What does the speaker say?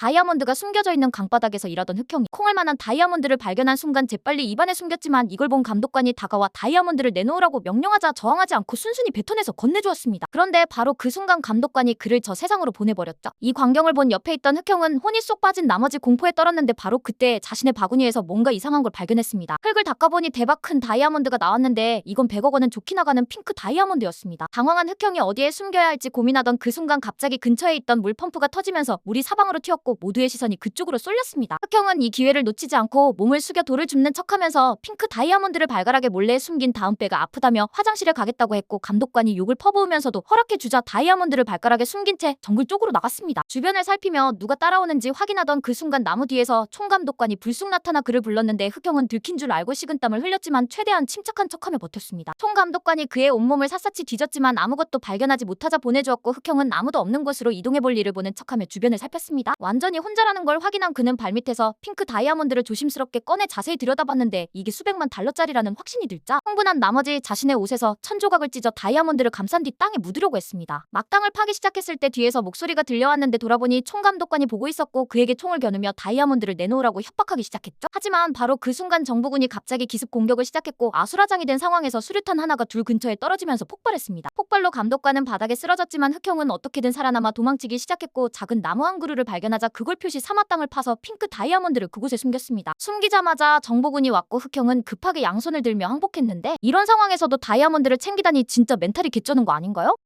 다이아몬드가 숨겨져 있는 강바닥에서 일하던 흑형이 콩알 만한 다이아몬드를 발견한 순간 재빨리 입안에 숨겼지만 이걸 본 감독관이 다가와 다이아몬드를 내놓으라고 명령하자 저항하지 않고 순순히 뱉어내서 건네주었습니다. 그런데 바로 그 순간 감독관이 그를 저 세상으로 보내버렸죠. 이 광경을 본 옆에 있던 흑형은 혼이 쏙 빠진 나머지 공포에 떨었는데 바로 그때 자신의 바구니에서 뭔가 이상한 걸 발견했습니다. 흙을 닦아보니 대박 큰 다이아몬드가 나왔는데 이건 100억 원은 좋게 나가는 핑크 다이아몬드였습니다. 당황한 흑형이 어디에 숨겨야 할지 고민하던 그 순간 갑자기 근처에 있던 물펌프가 터지면서 물이 사방으로 튀었고 모두의 시선이 그쪽으로 쏠렸습니다. 흑형은 이 기회를 놓치지 않고 몸을 숙여 돌을 줍는 척하면서 핑크 다이아몬드를 발갈하게 몰래 숨긴 다음 배가 아프다며 화장실에 가겠다고 했고 감독관이 욕을 퍼부으면서도 허락해주자 다이아몬드를 발가락에 숨긴 채 정글 쪽으로 나갔습니다. 주변을 살피며 누가 따라오는지 확인하던 그 순간 나무 뒤에서 총감독관이 불쑥 나타나 그를 불렀는데 흑형은 들킨 줄 알고 식은땀을 흘렸지만 최대한 침착한 척하며 버텼습니다. 총감독관이 그의 온몸을 샅샅이 뒤졌지만 아무것도 발견하지 못하자 보내주었고 흑형은 아무도 없는 곳으로 이동해볼 일을 보는 척하며 주변을 살폈습니다. 완 전히 혼자라는 걸 확인한 그는 발밑에서 핑크 다이아몬드를 조심스럽게 꺼내 자세히 들여다봤는데 이게 수백만 달러짜리라는 확신이 들자 흥분한 나머지 자신의 옷에서 천 조각을 찢어 다이아몬드를 감싼 뒤 땅에 묻으려고 했습니다. 막 땅을 파기 시작했을 때 뒤에서 목소리가 들려왔는데 돌아보니 총감독관이 보고 있었고 그에게 총을 겨누며 다이아몬드를 내놓으라고 협박하기 시작했죠. 하지만 바로 그 순간 정부군이 갑자기 기습 공격을 시작했고 아수라장이 된 상황에서 수류탄 하나가 둘 근처에 떨어지면서 폭발했습니다. 폭발로 감독관은 바닥에 쓰러졌지만 흑형은 어떻게든 살아남아 도망치기 시작했고 작은 나무 한 그루를 발견하자 그걸 표시 삼아 땅을 파서 핑크 다이아몬드를 그곳에 숨겼습니다. 숨기자마자 정보군이 왔고 흑형은 급하게 양손을 들며 항복했는데 이런 상황에서도 다이아몬드를 챙기다니 진짜 멘탈이 개쩌는 거 아닌가요?